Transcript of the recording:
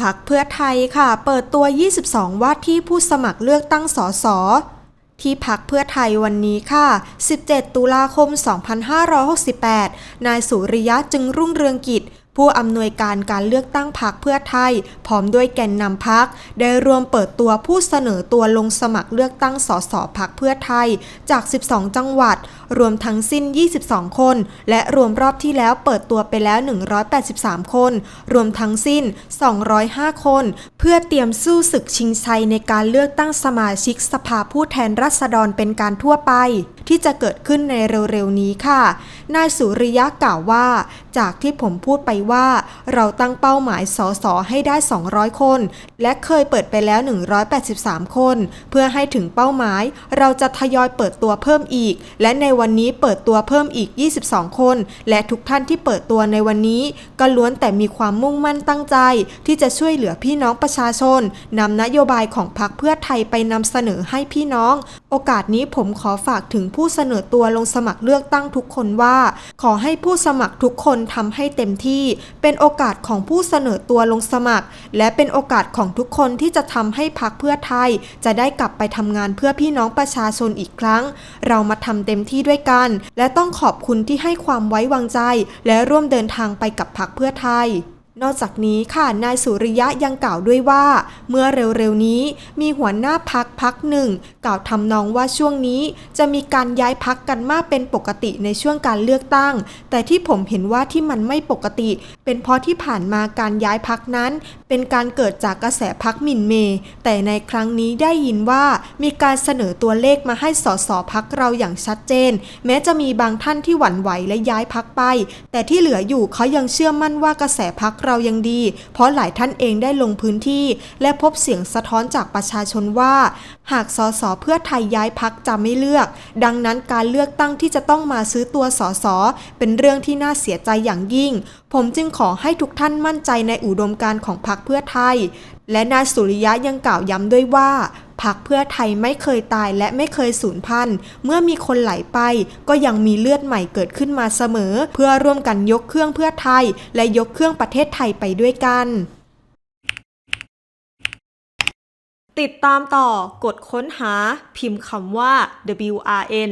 พักเพื่อไทยค่ะ เปิดตัว 22 ว่าที่ผู้สมัครเลือกตั้งสสที่พักเพื่อไทยวันนี้ค่ะ 17 ตุลาคม 2568 นายสุริยะจึงรุ่งเรืองกิจ ผู้อำนวยการการเลือกตั้งพักเพื่อไทย พร้อมด้วยแกนนำพักได้รวมเปิดตัวผู้เสนอตัวลงสมัครเลือกตั้งสสพักเพื่อไทย จาก 12 จังหวัด รวมทั้งสิ้น 22 คน และรวมรอบที่แล้วเปิดตัวไปแล้ว 183 คน รวมทั้งสิ้น 205 คน เพื่อเตรียมสู้ศึกชิงชัยในการเลือกตั้งสมาชิกสภาผู้แทนราษฎรเป็นการทั่วไป ที่จะเกิดขึ้นในเร็วๆนี้ค่ะ นายสุริยะกล่าวว่า จากที่ผมพูดไปว่า เราตั้งเป้าหมายสสให้ได้ 200 คน และเคยเปิดไปแล้ว 183 คน เพื่อให้ถึงเป้าหมาย เราจะทยอยเปิดตัวเพิ่มอีก และในวันนี้เปิดตัวเพิ่มอีก 22 คน และทุกท่านที่เปิดตัวในวันนี้ ก็ล้วนแต่มีความมุ่งมั่นตั้งใจ ที่จะช่วยเหลือพี่น้องประชาชนนำนโยบายของพรรคเพื่อไทยไปนำเสนอให้พี่น้อง โอกาสนี้ผมขอฝากถึงผู้เสนอตัวลงสมัครเลือกตั้งทุกคนว่า ขอให้ผู้สมัครทุกคนทำให้เต็มที่เป็นโอกาสของผู้เสนอตัวลงสมัคร และเป็นโอกาสของทุกคนที่จะทำให้พรรคเพื่อไทย จะได้กลับไปทำงานเพื่อพี่น้องประชาชนอีกครั้ง เรามาทำเต็มที่ด้วยกัน และต้องขอบคุณที่ให้ความไว้วางใจ และร่วมเดินทางไปกับพรรคเพื่อไทย นอกจากนี้ค่ะนายสุริยะยังกล่าวด้วยว่า เมื่อเร็วๆนี้มีหัวหน้าพักพักหนึ่ง กล่าวทำนองว่าช่วงนี้จะมีการย้ายพักกันมากเป็นปกติในช่วงการเลือกตั้ง แต่ที่ผมเห็นว่าที่มันไม่ปกติ เป็นเพราะที่ผ่านมาการย้ายพักนั้น เป็นการเกิดจากกระแสพักหมิ่นเมย์แต่ในครั้งนี้ได้ยินว่ามีการเสนอตัวเลขมาให้สสพักเราอย่างชัดเจน แม้จะมีบางท่านที่หวั่นไหวและย้ายพักไป แต่ที่เหลืออยู่เขายังเชื่อมั่นว่ากระแสพักเรายังดี เพราะหลายท่านเองได้ลงพื้นที่ และพบเสียงสะท้อนจากประชาชนว่า หากสสเพื่อไทยย้ายพักจะไม่เลือก ดังนั้นการเลือกตั้งที่จะต้องมาซื้อตัวสสเป็นเรื่องที่น่าเสียใจอย่างยิ่ง ผมจึงขอให้ทุกท่านมั่นใจในอุดมการณ์ของพรรคเพื่อไทย และนายสุริยะยังกล่าวย้ำด้วยว่า พักเพื่อไทยไม่เคยตายและไม่เคยสูญพันธุ์เมื่อมีคนไหลไป ก็ยังมีเลือดใหม่เกิดขึ้นมาเสมอ เพื่อร่วมกันยกเครื่องเพื่อไทย และยกเครื่องประเทศไทยไปด้วยกันติดตามต่อกดค้นหาพิมพ์คำว่า WRN